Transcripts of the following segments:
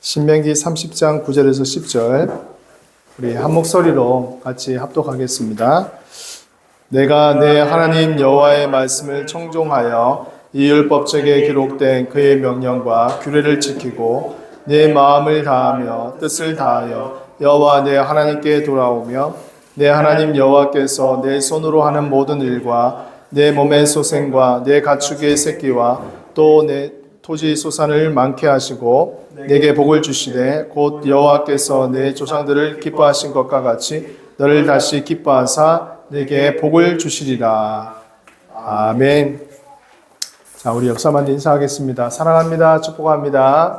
신명기 30장 9절에서 10절 우리 한 목소리로 같이 합독하겠습니다. 내가 내 하나님 여호와의 말씀을 청종하여 이 율법책에 기록된 그의 명령과 규례를 지키고 내 마음을 다하며 뜻을 다하여 여호와 내 하나님께 돌아오며 내 하나님 여호와께서 내 손으로 하는 모든 일과 내 몸의 소생과 내 가축의 새끼와 또내 토지 소산을 많게 하시고 내게 복을 주시되 곧 여호와께서 내 조상들을 기뻐하신 것과 같이 너를 다시 기뻐하사 내게 복을 주시리라. 아멘. 자, 우리 역사만 인사하겠습니다. 사랑합니다. 축복합니다.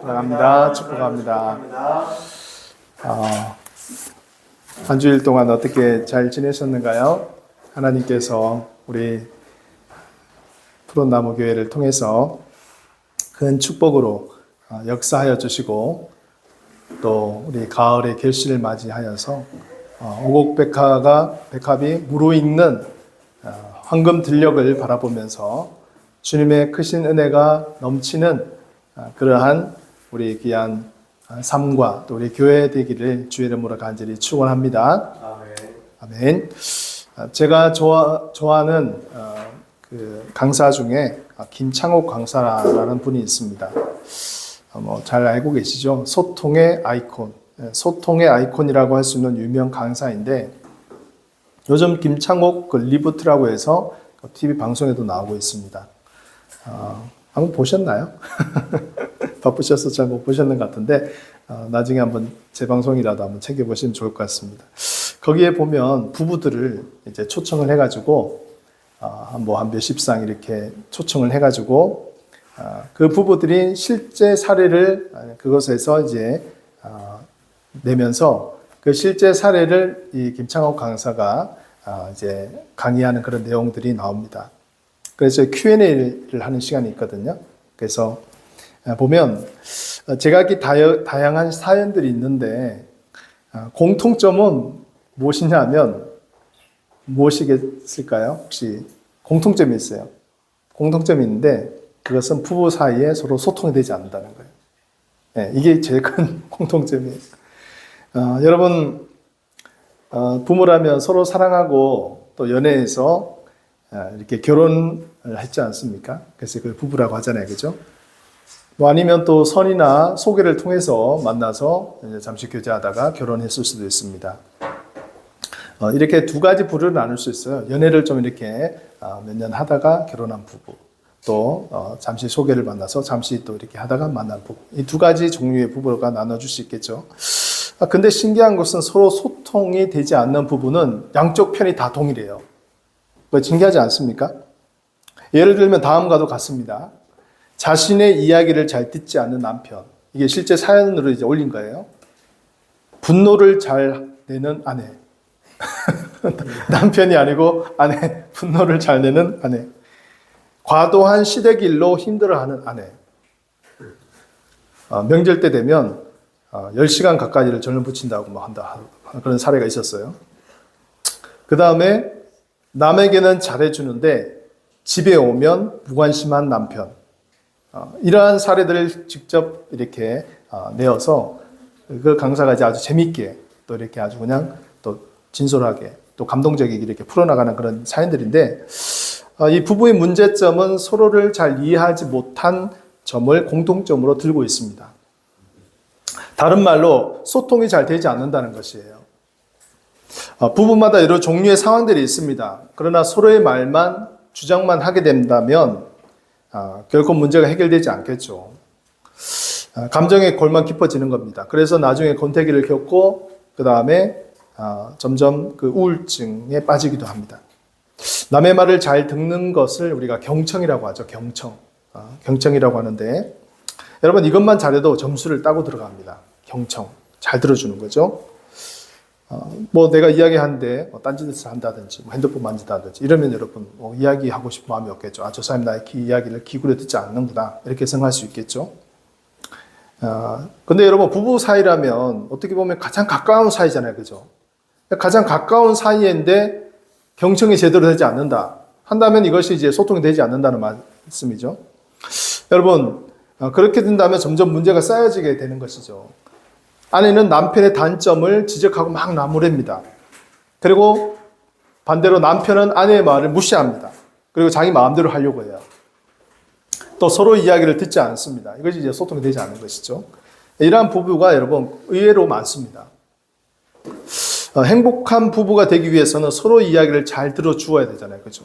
사랑합니다. 축복합니다. 어, 한 주일 동안 어떻게 잘 지내셨는가요? 하나님께서 우리 푸른나무 교회를 통해서 큰 축복으로 어, 역사하여 주시고 또 우리 가을의 결실을 맞이하여서 어, 오곡백화가 백합이 무르익는 어, 황금 들녘을 바라보면서 주님의 크신 은혜가 넘치는 어, 그러한 우리 귀한 어, 삶과 또 우리 교회 되기를 주의 이름으로 간절히 축원합니다. 아멘. 아멘. 아, 제가 좋아, 좋아하는 어, 그 강사 중에 아, 김창옥 강사라는 분이 있습니다. 어, 뭐잘 알고 계시죠? 소통의 아이콘, 예, 소통의 아이콘이라고 할 수 있는 유명 강사인데 요즘 김창옥 그 리부트라고 해서 TV 방송에도 나오고 있습니다. 어, 한번 보셨나요? 바쁘셔서 잘 못 보셨는 것 같은데 어, 나중에 한번 재방송이라도 한번 챙겨보시면 좋을 것 같습니다. 거기에 보면 부부들을 이제 초청을 해가지고 어, 뭐한 몇십 상 이렇게 초청을 해가지고 어, 그 부부들이 실제 사례를 어, 그것에서 이제 어, 내면서 그 실제 사례를 이 김창호 강사가 어, 이제 강의하는 그런 내용들이 나옵니다. 그래서 Q&A를 하는 시간이 있거든요. 그래서 어, 보면 어, 제각기 다양한 사연들이 있는데 어, 공통점은 무엇이냐면 무엇이겠을까요? 혹시 공통점이 있어요. 공통점이 있는데 그것은 부부 사이에 서로 소통이 되지 않는다는 거예요. 네, 이게 제일 큰 공통점이에요. 어, 여러분 어, 부모라면 서로 사랑하고 또 연애해서 어, 이렇게 결혼을 했지 않습니까? 그래서 그걸 부부라고 하잖아요, 그죠? 뭐 아니면 또 선이나 소개를 통해서 만나서 잠시 교제하다가 결혼했을 수도 있습니다. 어, 이렇게 두 가지 부류를 나눌 수 있어요. 연애를 좀 이렇게 어, 몇년 하다가 결혼한 부부, 또 어, 잠시 소개를 만나서 잠시 또 이렇게 하다가 만난 부부. 이 두 가지 종류의 부부가 나눠줄 수 있겠죠. 아, 근데 신기한 것은 서로 소통이 되지 않는 부부는 양쪽 편이 다 동일해요. 그 신기하지 않습니까? 예를 들면 다음과도 같습니다. 자신의 이야기를 잘 듣지 않는 남편. 이게 실제 사연으로 이제 올린 거예요. 분노를 잘 내는 아내. 남편이 아니고 아내. 분노를 잘 내는 아내. 과도한 시댁 일로 힘들어하는 아내. 어, 명절 때 되면 어, 10시간 가까이를 전을 붙인다고 뭐 한다. 그런 사례가 있었어요. 그 다음에 남에게는 잘해주는데 집에 오면 무관심한 남편. 어, 이러한 사례들을 직접 이렇게 어, 내어서 그 강사가 이제 아주 재밌게 또 이렇게 아주 그냥 또 진솔하게 또 감동적이게 이렇게 풀어나가는 그런 사연들인데 어, 이 부부의 문제점은 서로를 잘 이해하지 못한 점을 공통점으로 들고 있습니다. 다른 말로 소통이 잘 되지 않는다는 것이에요. 어, 부부마다 여러 종류의 상황들이 있습니다. 그러나 서로의 말만 주장만 하게 된다면 아, 결코 문제가 해결되지 않겠죠. 아, 감정의 골만 깊어지는 겁니다. 그래서 나중에 권태기를 겪고 그 다음에 아, 점점 그 우울증에 빠지기도 합니다. 남의 말을 잘 듣는 것을 우리가 경청이라고 하죠. 경청. 아, 경청이라고 하는데 여러분 이것만 잘해도 점수를 따고 들어갑니다. 경청. 잘 들어주는 거죠. 어, 뭐 내가 이야기하는데 뭐 딴짓을 한다든지 뭐 핸드폰 만지다든지 이러면 여러분 뭐 이야기하고 싶은 마음이 없겠죠. 아, 저 사람이 나의 기, 이야기를 기울여 듣지 않는구나 이렇게 생각할 수 있겠죠. 아, 근데 여러분 부부 사이라면 어떻게 보면 가장 가까운 사이잖아요, 그죠? 가장 가까운 사이인데 경청이 제대로 되지 않는다 한다면 이것이 이제 소통이 되지 않는다는 말씀이죠. 여러분 어, 그렇게 된다면 점점 문제가 쌓여지게 되는 것이죠. 아내는 남편의 단점을 지적하고 막 나무랍니다. 그리고 반대로 남편은 아내의 말을 무시합니다. 그리고 자기 마음대로 하려고 해요. 또 서로 이야기를 듣지 않습니다. 이것이 이제 소통이 되지 않는 것이죠. 이러한 부부가 여러분 의외로 많습니다. 어, 행복한 부부가 되기 위해서는 서로 이야기를 잘 들어주어야 되잖아요. 그죠?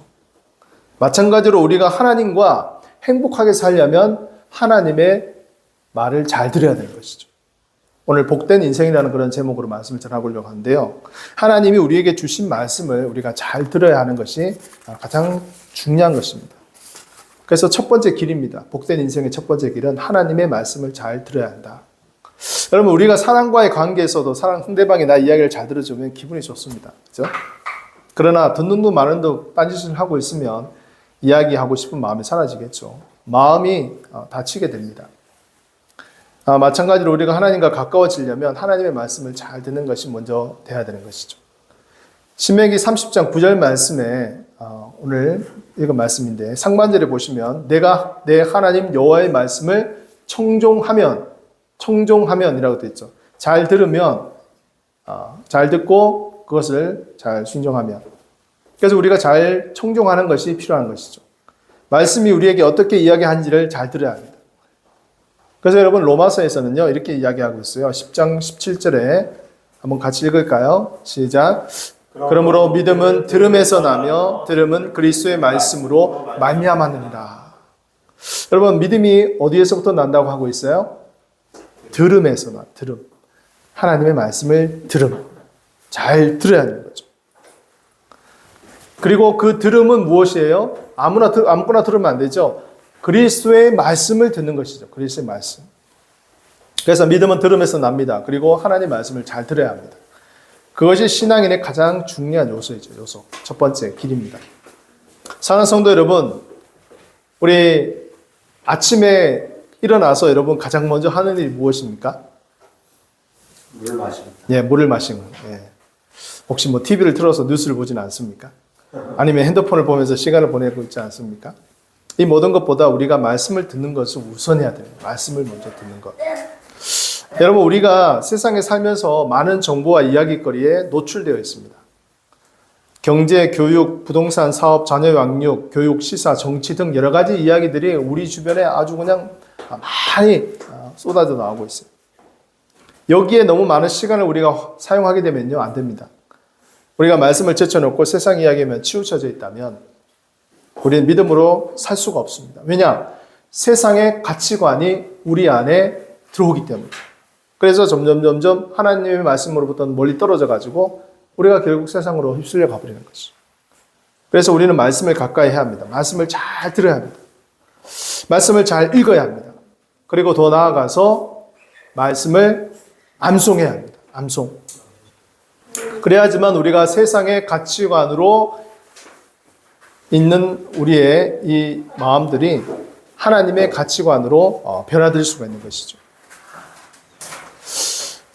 마찬가지로 우리가 하나님과 행복하게 살려면 하나님의 말을 잘 들어야 되는 것이죠. 오늘 복된 인생이라는 그런 제목으로 말씀을 전하고려고 하는데요. 하나님이 우리에게 주신 말씀을 우리가 잘 들어야 하는 것이 가장 중요한 것입니다. 그래서 첫 번째 길입니다. 복된 인생의 첫 번째 길은 하나님의 말씀을 잘 들어야 한다. 여러분 우리가 사랑과의 관계에서도 사랑 상대방이 나 이야기를 잘 들어주면 기분이 좋습니다. 그죠? 그러나 듣는 둥 마는 둥 딴짓을 하고 있으면 이야기하고 싶은 마음이 사라지겠죠. 마음이 어, 다치게 됩니다. 아, 마찬가지로 우리가 하나님과 가까워지려면 하나님의 말씀을 잘 듣는 것이 먼저 돼야 되는 것이죠. 신명기 30장 9절 말씀에 어, 오늘 읽은 말씀인데 상반절에 보시면 내가 내 하나님 여호와의 말씀을 청종하면 청종하면이라고 되어 있죠. 잘 들으면 어, 잘 듣고 그것을 잘 순종하면 그래서 우리가 잘 청종하는 것이 필요한 것이죠. 말씀이 우리에게 어떻게 이야기하는지를 잘 들어야 합니다. 그래서 여러분 로마서에서는요 이렇게 이야기하고 있어요. 10장 17절에 한번 같이 읽을까요? 시작. 그러므로 믿음은 들음에서 나며 들음은 그리스도의 말씀으로 말미암았느니라. 여러분 믿음이 어디에서부터 난다고 하고 있어요? 들음에서 나. 들음. 하나님의 말씀을 들음. 잘 들어야 하는 거죠. 그리고 그 들음은 무엇이에요? 아무나 들, 아무거나 들으면 안 되죠. 그리스도의 말씀을 듣는 것이죠. 그리스도의 말씀. 그래서 믿음은 들음에서 납니다. 그리고 하나님의 말씀을 잘 들어야 합니다. 그것이 신앙인의 가장 중요한 요소이죠. 요소. 첫 번째 길입니다. 사랑하는 성도 여러분, 우리 아침에 일어나서 여러분 가장 먼저 하는 일이 무엇입니까? 물 마시고 예, 물을 마시는. 예. 혹시 뭐 TV를 틀어서 뉴스를 보지는 않습니까? 아니면 핸드폰을 보면서 시간을 보내고 있지 않습니까? 이 모든 것보다 우리가 말씀을 듣는 것을 우선해야 돼요. 말씀을 먼저 듣는 것. 여러분, 우리가 세상에 살면서 많은 정보와 이야기거리에 노출되어 있습니다. 경제, 교육, 부동산, 사업, 자녀 양육, 교육, 시사, 정치 등 여러 가지 이야기들이 우리 주변에 아주 그냥 많이 쏟아져 나오고 있어요. 여기에 너무 많은 시간을 우리가 사용하게 되면요, 안 됩니다. 우리가 말씀을 제쳐놓고 세상 이야기에만 치우쳐져 있다면 우리는 믿음으로 살 수가 없습니다. 왜냐? 세상의 가치관이 우리 안에 들어오기 때문에. 그래서 점점 점점 하나님의 말씀으로부터 멀리 떨어져 가지고 우리가 결국 세상으로 휩쓸려 가버리는 것이죠. 그래서 우리는 말씀을 가까이 해야 합니다. 말씀을 잘 들어야 합니다. 말씀을 잘 읽어야 합니다. 그리고 더 나아가서 말씀을 암송해야 합니다. 암송. 그래야지만 우리가 세상의 가치관으로 있는 우리의 이 마음들이 하나님의 가치관으로 어, 변화될 수가 있는 것이죠.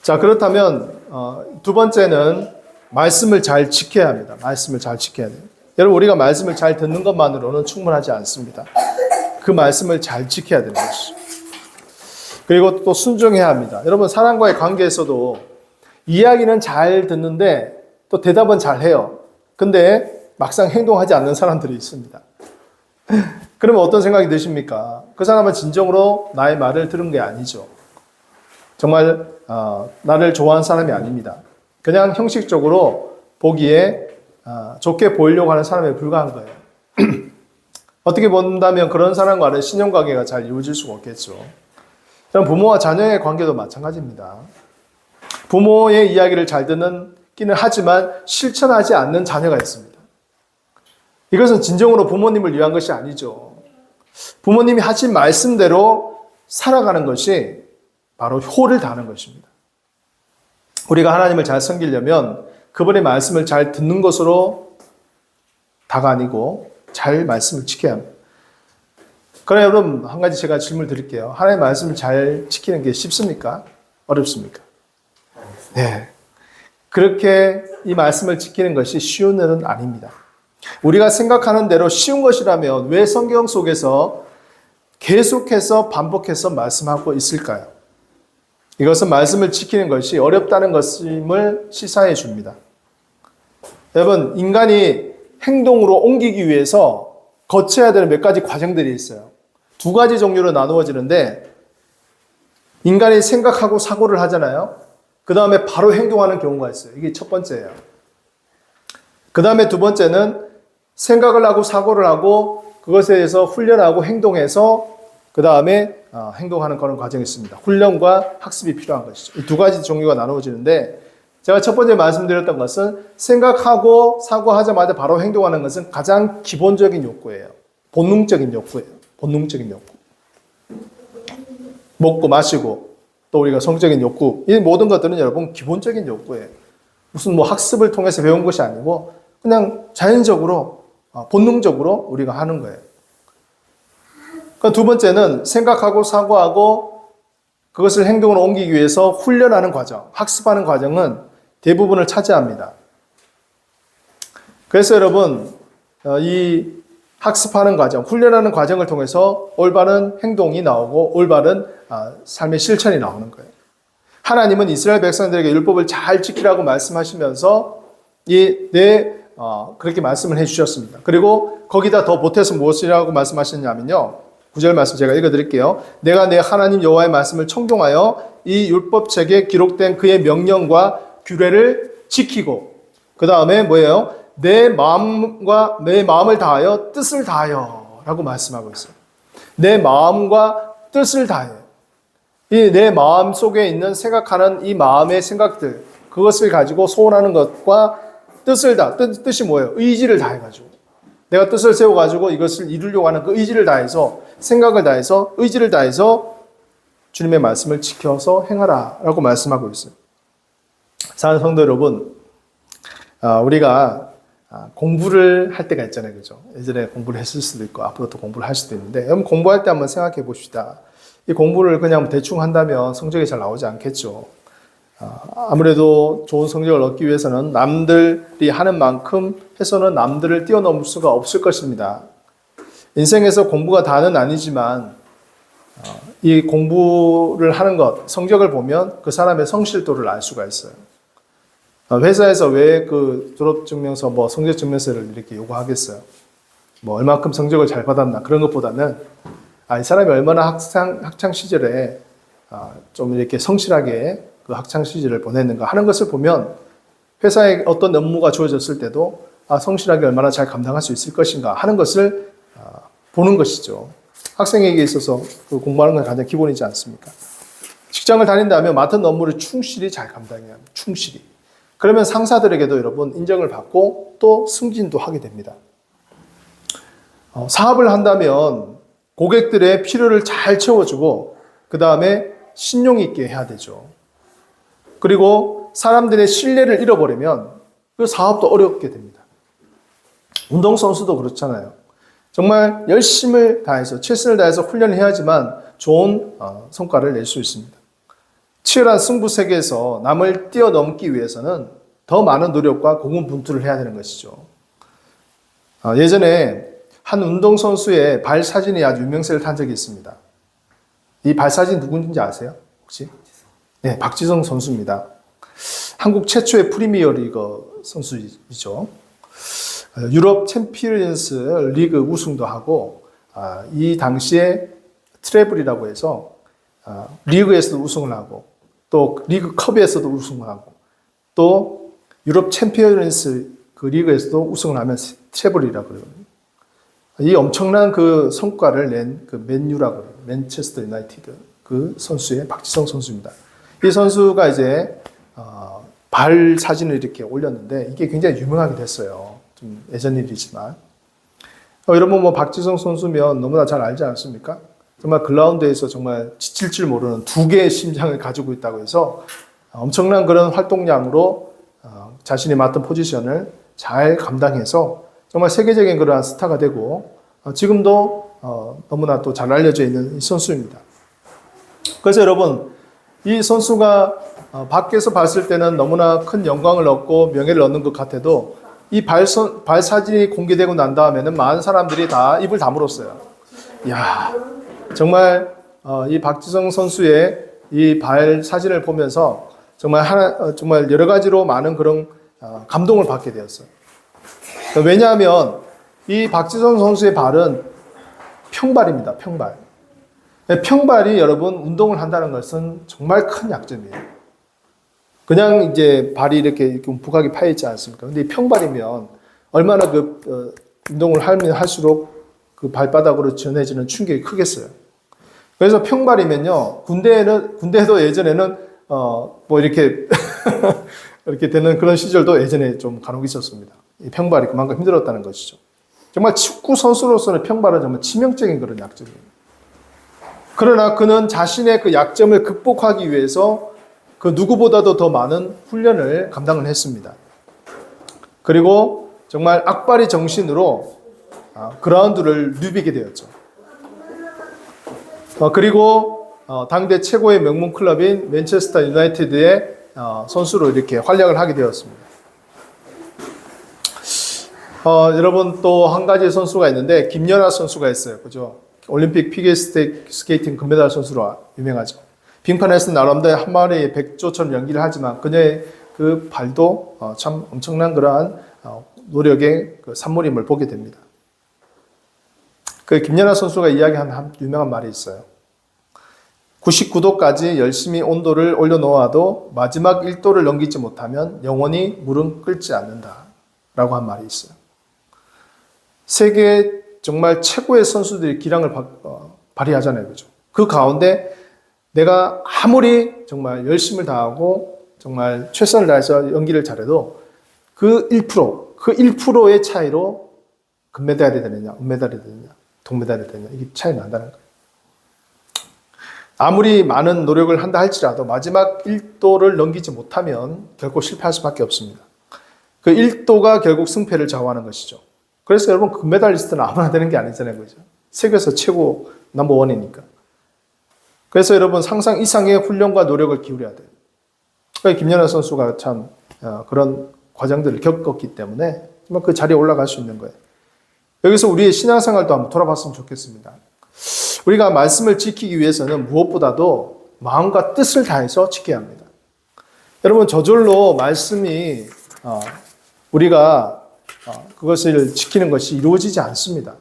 자, 그렇다면 어, 두 번째는 말씀을 잘 지켜야 합니다. 말씀을 잘 지켜야 돼요. 여러분, 우리가 말씀을 잘 듣는 것만으로는 충분하지 않습니다. 그 말씀을 잘 지켜야 되는 것이죠. 그리고 또 순종해야 합니다. 여러분, 사람과의 관계에서도 이야기는 잘 듣는데 또 대답은 잘 해요. 근데 막상 행동하지 않는 사람들이 있습니다. 그러면 어떤 생각이 드십니까? 그 사람은 진정으로 나의 말을 들은 게 아니죠. 정말 어, 나를 좋아하는 사람이 아닙니다. 그냥 형식적으로 보기에 어, 좋게 보이려고 하는 사람에 불과한 거예요. 어떻게 본다면 그런 사람과는 신용관계가 잘 이루어질 수가 없겠죠. 부모와 자녀의 관계도 마찬가지입니다. 부모의 이야기를 잘 듣는 끼는 하지만 실천하지 않는 자녀가 있습니다. 이것은 진정으로 부모님을 위한 것이 아니죠. 부모님이 하신 말씀대로 살아가는 것이 바로 효를 다하는 것입니다. 우리가 하나님을 잘 섬기려면 그분의 말씀을 잘 듣는 것으로 다가 아니고 잘 말씀을 지켜야 합니다. 그럼 여러분 한 가지 제가 질문 드릴게요. 하나님의 말씀을 잘 지키는 게 쉽습니까? 어렵습니까? 네. 그렇게 이 말씀을 지키는 것이 쉬운 일은 아닙니다. 우리가 생각하는 대로 쉬운 것이라면 왜 성경 속에서 계속해서 반복해서 말씀하고 있을까요? 이것은 말씀을 지키는 것이 어렵다는 것임을 시사해 줍니다. 여러분, 인간이 행동으로 옮기기 위해서 거쳐야 되는 몇 가지 과정들이 있어요. 두 가지 종류로 나누어지는데, 인간이 생각하고 사고를 하잖아요. 그 다음에 바로 행동하는 경우가 있어요. 이게 첫 번째예요. 그 다음에 두 번째는 생각을 하고 사고를 하고 그것에 대해서 훈련하고 행동해서 그 다음에 어, 행동하는 그런 과정이 있습니다. 훈련과 학습이 필요한 것이죠. 이 두 가지 종류가 나누어지는데 제가 첫 번째 말씀드렸던 것은 생각하고 사고하자마자 바로 행동하는 것은 가장 기본적인 욕구예요. 본능적인 욕구예요. 본능적인 욕구. 먹고 마시고 또 우리가 성적인 욕구 이 모든 것들은 여러분 기본적인 욕구예요. 무슨 뭐 학습을 통해서 배운 것이 아니고 그냥 자연적으로 어, 본능적으로 우리가 하는 거예요. 그두 번째는 생각하고 사고하고 그것을 행동으로 옮기기 위해서 훈련하는 과정, 학습하는 과정은 대부분을 차지합니다. 그래서 여러분 어, 이 학습하는 과정, 훈련하는 과정을 통해서 올바른 행동이 나오고 올바른 아, 삶의 실천이 나오는 거예요. 하나님은 이스라엘 백성들에게 율법을 잘 지키라고 말씀하시면서 이내 어, 그렇게 말씀을 해주셨습니다. 그리고 거기다 더 보태서 무엇이라고 말씀하셨냐면요. 구절 말씀 제가 읽어드릴게요. 내가 내 하나님 여호와의 말씀을 청종하여 이 율법책에 기록된 그의 명령과 규례를 지키고 그 다음에 뭐예요? 내 마음과 내 마음을 다하여 뜻을 다하여라고 말씀하고 있어요. 내 마음과 뜻을 다해. 이 내 마음 속에 있는 생각하는 이 마음의 생각들 그것을 가지고 소원하는 것과 뜻을 다 뜻, 뜻이 뭐예요? 의지를 다해 가지고 내가 뜻을 세워 가지고 이것을 이루려고 하는 그 의지를 다해서 생각을 다해서 의지를 다해서 주님의 말씀을 지켜서 행하라라고 말씀하고 있어요. 사랑하는 성도 여러분, 아, 우리가 아, 공부를 할 때가 있잖아요, 그죠? 예전에 공부를 했을 수도 있고 앞으로 또 공부를 할 수도 있는데, 여러분 공부할 때 한번 생각해 봅시다. 이 공부를 그냥 대충 한다면 성적이 잘 나오지 않겠죠. 아, 아무래도 좋은 성적을 얻기 위해서는 남들이 하는 만큼 해서는 남들을 뛰어넘을 수가 없을 것입니다. 인생에서 공부가 다는 아니지만 어, 이 공부를 하는 것, 성적을 보면 그 사람의 성실도를 알 수가 있어요. 어, 회사에서 왜 그 졸업증명서, 뭐 성적증명서를 이렇게 요구하겠어요? 뭐 얼마큼 성적을 잘 받았나 그런 것보다는 아, 이 사람이 얼마나 학창 학창 시절에 아, 좀 이렇게 성실하게 그 학창 시절을 보냈는가 하는 것을 보면 회사에 어떤 업무가 주어졌을 때도 아, 성실하게 얼마나 잘 감당할 수 있을 것인가 하는 것을 아, 보는 것이죠. 학생에게 있어서 그 공부하는 건 가장 기본이지 않습니까? 직장을 다닌다면 맡은 업무를 충실히 잘 감당해야 합니다. 충실히. 그러면 상사들에게도 여러분 인정을 받고 또 승진도 하게 됩니다. 어, 사업을 한다면 고객들의 필요를 잘 채워주고 그 다음에 신용 있게 해야 되죠. 그리고 사람들의 신뢰를 잃어버리면 그 사업도 어렵게 됩니다. 운동선수도 그렇잖아요. 정말 열심을 다해서 최선을 다해서 훈련을 해야지만 좋은 어, 성과를 낼 수 있습니다. 치열한 승부 세계에서 남을 뛰어넘기 위해서는 더 많은 노력과 고군분투를 해야 되는 것이죠. 아, 예전에 한 운동선수의 발 사진이 아주 유명세를 탄 적이 있습니다. 이 발 사진 누군지 아세요? 혹시? 네, 박지성 선수입니다. 한국 최초의 프리미어리그 선수이죠. 유럽 챔피언스 리그 우승도 하고 아, 이 당시에 트래블이라고 해서 아, 리그에서도 우승을 하고 또 리그 컵에서도 우승을 하고 또 유럽 챔피언스 그 리그에서도 우승을 하면 트래블이라고 그래요. 이 엄청난 그 성과를 낸 그 맨유라고 그래요. 맨체스터 유나이티드 그 선수의 박지성 선수입니다. 이 선수가 이제 어, 발 사진을 이렇게 올렸는데 이게 굉장히 유명하게 됐어요. 좀 예전 일이지만 어, 여러분 뭐 박지성 선수면 너무나 잘 알지 않습니까? 정말 글라운드에서 정말 지칠 줄 모르는 두 개의 심장을 가지고 있다고 해서 엄청난 그런 활동량으로 어, 자신이 맡은 포지션을 잘 감당해서 정말 세계적인 그러한 스타가 되고 어, 지금도 어, 너무나 또 잘 알려져 있는 이 선수입니다. 그래서 여러분 이 선수가 어, 밖에서 봤을 때는 너무나 큰 영광을 얻고 명예를 얻는 것 같아도 이 발, 발 사진이 공개되고 난 다음에는 많은 사람들이 다 입을 다물었어요. 야 정말 어, 이 박지성 선수의 이 발 사진을 보면서 정말 하나 어, 정말 여러 가지로 많은 그런 어, 감동을 받게 되었어요. 왜냐하면 이 박지성 선수의 발은 평발입니다. 평발. 평발이 여러분 운동을 한다는 것은 정말 큰 약점이에요. 그냥 이제 발이 이렇게, 움푹하게 파여 있지 않습니까? 근데 이 평발이면 얼마나 그 어, 운동을 하면 할수록 그 발바닥으로 전해지는 충격이 크겠어요. 그래서 평발이면요 군대에는 군대도 예전에는 어 뭐 이렇게 이렇게 되는 그런 시절도 예전에 좀 간혹 있었습니다. 이 평발이 그만큼 힘들었다는 것이죠. 정말 축구 선수로서는 평발은 정말 치명적인 그런 약점이에요. 그러나 그는 자신의 그 약점을 극복하기 위해서 그 누구보다도 더 많은 훈련을 감당을 했습니다. 그리고 정말 악바리 정신으로 아, 그라운드를 누비게 되었죠. 어, 그리고 어, 당대 최고의 명문 클럽인 맨체스터 유나이티드의 어, 선수로 이렇게 활약을 하게 되었습니다. 어, 여러분 또 한 가지 선수가 있는데 김연아 선수가 있어요. 그죠? 올림픽 피겨 스케이팅 금메달 선수로 유명하죠. 빙판에서 나름대로 한 마리의 백조처럼 연기를 하지만 그녀의 그 발도 어, 참 엄청난 그러한 어, 노력의 그 산물임을 보게 됩니다. 그 김연아 선수가 이야기한 한 유명한 말이 있어요. 99도까지 열심히 온도를 올려놓아도 마지막 1도를 넘기지 못하면 영원히 물은 끓지 않는다. 라고 한 말이 있어요. 세계 정말 최고의 선수들이 기량을 바, 어, 발휘하잖아요. 그죠? 그 가운데 내가 아무리 정말 열심을 다하고 정말 최선을 다해서 연기를 잘해도 그 1%, 그 1%의 차이로 금메달이 되느냐, 은메달이 되느냐, 동메달이 되느냐, 이게 차이 난다는 거예요. 아무리 많은 노력을 한다 할지라도 마지막 1도를 넘기지 못하면 결국 실패할 수밖에 없습니다. 그 1도가 결국 승패를 좌우하는 것이죠. 그래서 여러분 금메달리스트는 아무나 되는 게 아니잖아요. 그죠? 세계에서 최고 넘버원이니까. 그래서 여러분 상상 이상의 훈련과 노력을 기울여야 돼요. 그러니까 김연아 선수가 참 어, 그런 과정들을 겪었기 때문에 정말 그 자리에 올라갈 수 있는 거예요. 여기서 우리의 신앙생활도 한번 돌아봤으면 좋겠습니다. 우리가 말씀을 지키기 위해서는 무엇보다도 마음과 뜻을 다해서 지켜야 합니다. 여러분 저절로 말씀이 어, 우리가 어, 그것을 지키는 것이 이루어지지 않습니다.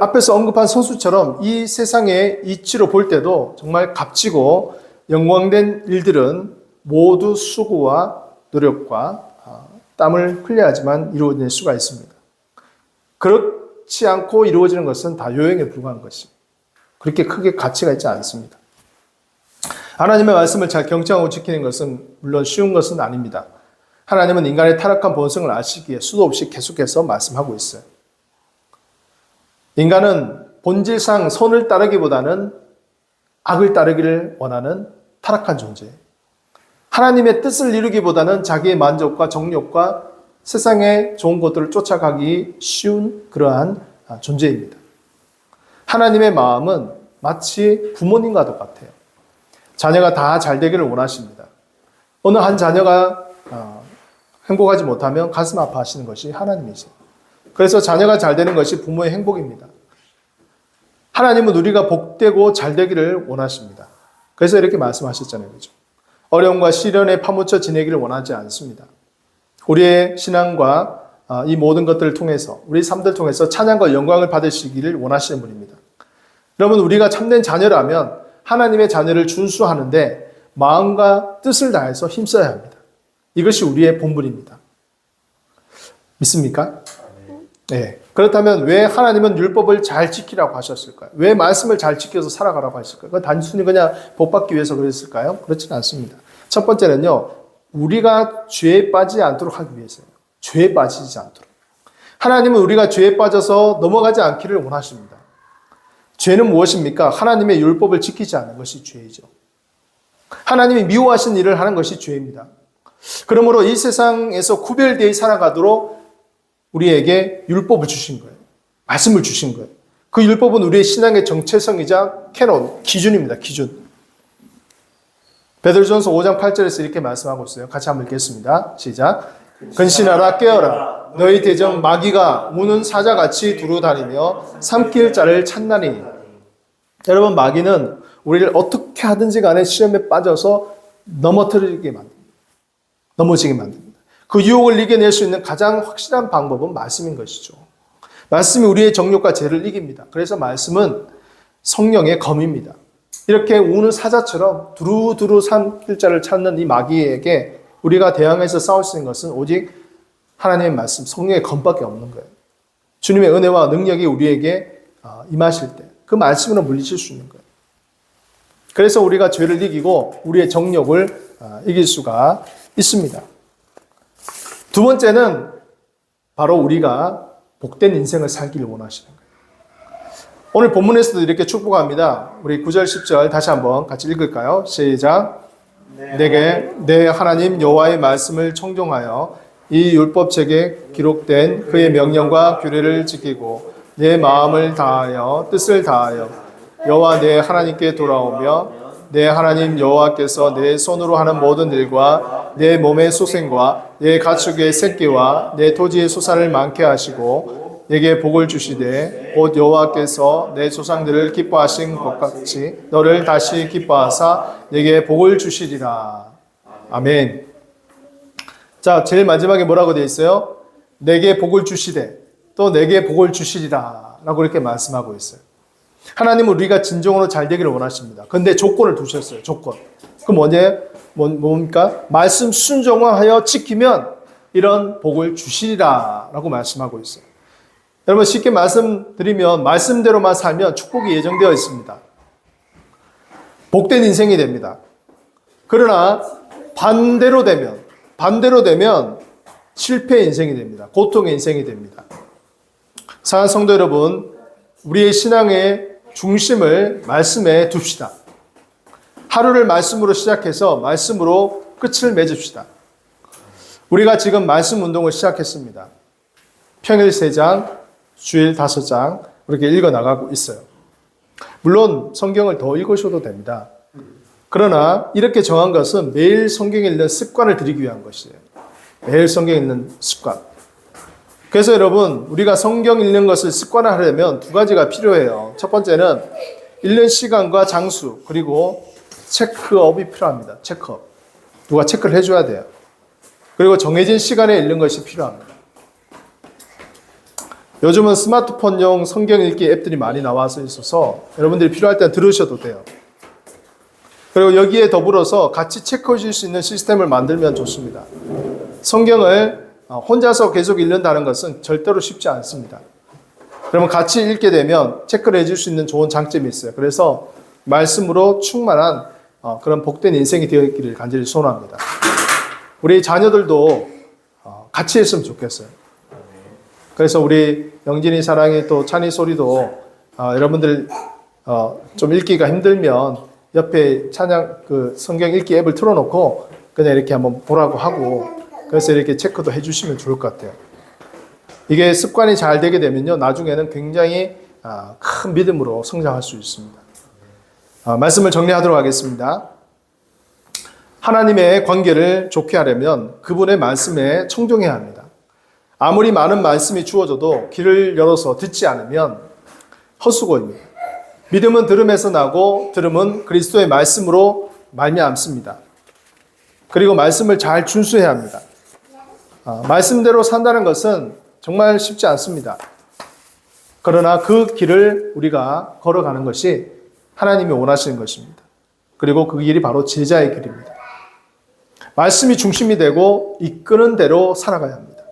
앞에서 언급한 선수처럼 이 세상의 이치로 볼 때도 정말 값지고 영광된 일들은 모두 수고와 노력과 어, 땀을 흘려야지만 이루어질 수가 있습니다. 그렇지 않고 이루어지는 것은 다 요행에 불과한 것이 그렇게 크게 가치가 있지 않습니다. 하나님의 말씀을 잘 경청하고 지키는 것은 물론 쉬운 것은 아닙니다. 하나님은 인간의 타락한 본성을 아시기에 수도 없이 계속해서 말씀하고 있어요. 인간은 본질상 선을 따르기보다는 악을 따르기를 원하는 타락한 존재예요. 하나님의 뜻을 이루기보다는 자기의 만족과 정욕과 세상의 좋은 것들을 쫓아가기 쉬운 그러한 존재입니다. 하나님의 마음은 마치 부모님과도 같아요. 자녀가 다 잘 되기를 원하십니다. 어느 한 자녀가 어, 행복하지 못하면 가슴 아파하시는 것이 하나님이세요. 그래서 자녀가 잘 되는 것이 부모의 행복입니다. 하나님은 우리가 복되고 잘 되기를 원하십니다. 그래서 이렇게 말씀하셨잖아요. 그죠? 어려움과 시련에 파묻혀 지내기를 원하지 않습니다. 우리의 신앙과 아, 이 모든 것들을 통해서 우리 삶들 통해서 찬양과 영광을 받으시기를 원하시는 분입니다. 여러분 우리가 참된 자녀라면 하나님의 자녀를 준수하는데 마음과 뜻을 다해서 힘써야 합니다. 이것이 우리의 본분입니다. 믿습니까? 네. 그렇다면 왜 하나님은 율법을 잘 지키라고 하셨을까요? 왜 말씀을 잘 지켜서 살아가라고 하실까요? 그 단순히 그냥 복 받기 위해서 그랬을까요? 그렇지는 않습니다. 첫 번째는요, 우리가 죄에 빠지지 않도록 하기 위해서요. 죄에 빠지지 않도록. 하나님은 우리가 죄에 빠져서 넘어가지 않기를 원하십니다. 죄는 무엇입니까? 하나님의 율법을 지키지 않는 것이 죄이죠. 하나님이 미워하신 일을 하는 것이 죄입니다. 그러므로 이 세상에서 구별되어 살아가도록 우리에게 율법을 주신 거예요. 말씀을 주신 거예요. 그 율법은 우리의 신앙의 정체성이자 캐논, 기준입니다. 기준. 베드로전서 5장 8절에서 이렇게 말씀하고 있어요. 같이 한번 읽겠습니다. 시작. 근신하라 깨어라 너희 대적 마귀가 무는 사자같이 두루 다니며 삼킬 자를 찾나니 여러분 마귀는 우리를 어떻게 하든지 간에 시험에 빠져서 넘어뜨리게 만듭니다. 넘어지게 만듭니다. 그 유혹을 이겨낼 수 있는 가장 확실한 방법은 말씀인 것이죠. 말씀이 우리의 정욕과 죄를 이깁니다. 그래서 말씀은 성령의 검입니다. 이렇게 우는 사자처럼 두루두루 삼킬 자를 찾는 이 마귀에게 우리가 대항해서 싸울 수 있는 것은 오직 하나님의 말씀, 성령의 검밖에 없는 거예요. 주님의 은혜와 능력이 우리에게 아, 임하실 때 그 말씀으로 물리칠 수 있는 거예요. 그래서 우리가 죄를 이기고 우리의 정욕을 아, 이길 수가 있습니다. 두 번째는 바로 우리가 복된 인생을 살기를 원하시는 거예요. 오늘 본문에서도 이렇게 축복합니다. 우리 9절 10절 다시 한번 같이 읽을까요? 시작. 내게 내 하나님 여호와의 말씀을 청종하여 이 율법책에 기록된 그의 명령과 규례를 지키고 내 마음을 다하여 뜻을 다하여 여호와 내 하나님께 돌아오며 내 하나님 여호와께서 내 손으로 하는 모든 일과 내 몸의 소생과 내 가축의 새끼와 내 토지의 소산을 많게 하시고 내게 복을 주시되 곧 여호와께서 내 조상들을 기뻐하신 것 같이 너를 다시 기뻐하사 내게 복을 주시리라. 아멘. 자, 제일 마지막에 뭐라고 되어 있어요? 내게 복을 주시되 또 내게 복을 주시리라. 라고 이렇게 말씀하고 있어요. 하나님은 우리가 진정으로 잘 되기를 원하십니다. 근데 조건을 두셨어요. 조건. 그럼? 뭐- 뭡니까? 말씀 순종하여 지키면 이런 복을 주시리라. 라고 말씀하고 있어요. 여러분 쉽게 말씀드리면 말씀대로만 살면 축복이 예정되어 있습니다. 복된 인생이 됩니다. 그러나 반대로 되면 반대로 되면 실패 인생이 됩니다. 고통의 인생이 됩니다. 사랑하는 성도 여러분, 우리의 신앙의 중심을 말씀에 둡시다. 하루를 말씀으로 시작해서 말씀으로 끝을 맺읍시다. 우리가 지금 말씀 운동을 시작했습니다. 평일 3장, 주일 5장 이렇게 읽어 나가고 있어요. 물론 성경을 더 읽으셔도 됩니다. 그러나 이렇게 정한 것은 매일 성경 읽는 습관을 들이기 위한 것이에요. 매일 성경 읽는 습관. 그래서 여러분, 우리가 성경 읽는 것을 습관화하려면 두 가지가 필요해요. 첫 번째는 읽는 시간과 장수, 그리고 체크업이 필요합니다. 체크업. 누가 체크를 해줘야 돼요. 그리고 정해진 시간에 읽는 것이 필요합니다. 요즘은 스마트폰용 성경 읽기 앱들이 많이 나와서 있어서 여러분들이 필요할 때 들으셔도 돼요. 그리고 여기에 더불어서 같이 체크해 줄 수 있는 시스템을 만들면 좋습니다. 성경을 어, 혼자서 계속 읽는다는 것은 절대로 쉽지 않습니다. 그러면 같이 읽게 되면 체크를 해줄 수 있는 좋은 장점이 있어요. 그래서 말씀으로 충만한 어, 그런 복된 인생이 되었기를 간절히 소원합니다. 우리 자녀들도 어, 같이 했으면 좋겠어요. 그래서 우리 영진이 사랑이 또 찬이 소리도 어, 여러분들 어, 좀 읽기가 힘들면 옆에 찬양 그 성경 읽기 앱을 틀어놓고 그냥 이렇게 한번 보라고 하고 그래서 이렇게 체크도 해주시면 좋을 것 같아요. 이게 습관이 잘 되게 되면요 나중에는 굉장히 아, 큰 믿음으로 성장할 수 있습니다. 아, 말씀을 정리하도록 하겠습니다. 하나님의 관계를 좋게 하려면 그분의 말씀에 청종해야 합니다. 아무리 많은 말씀이 주어져도 길을 열어서 듣지 않으면 헛수고입니다. 믿음은 들음에서 나고 들음은 그리스도의 말씀으로 말미암습니다. 그리고 말씀을 잘 준수해야 합니다. 아, 말씀대로 산다는 것은 정말 쉽지 않습니다. 그러나 그 길을 우리가 걸어가는 것이 하나님이 원하시는 것입니다. 그리고 그 길이 바로 제자의 길입니다. 말씀이 중심이 되고 이끄는 대로 살아가야 합니다.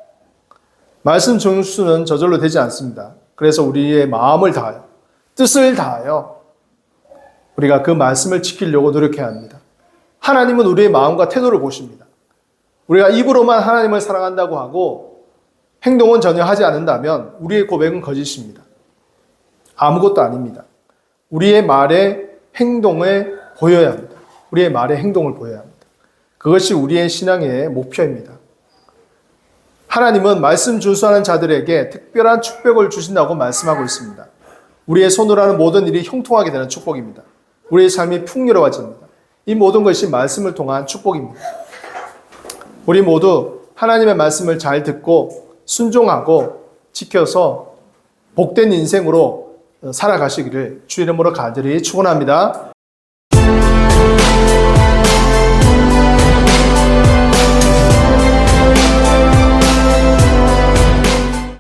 말씀 중수는 저절로 되지 않습니다. 그래서 우리의 마음을 다하여, 뜻을 다하여 우리가 그 말씀을 지키려고 노력해야 합니다. 하나님은 우리의 마음과 태도를 보십니다. 우리가 입으로만 하나님을 사랑한다고 하고 행동은 전혀 하지 않는다면 우리의 고백은 거짓입니다. 아무것도 아닙니다. 우리의 말에 행동에 보여야 합니다. 우리의 말에 행동을 보여야 합니다. 그것이 우리의 신앙의 목표입니다. 하나님은 말씀 준수하는 자들에게 특별한 축복을 주신다고 말씀하고 있습니다. 우리의 손으로 하는 모든 일이 형통하게 되는 축복입니다. 우리의 삶이 풍요로워집니다. 이 모든 것이 말씀을 통한 축복입니다. 우리 모두 하나님의 말씀을 잘 듣고 순종하고 지켜서 복된 인생으로 어, 살아가시기를 주 이름으로 간절히 축원합니다.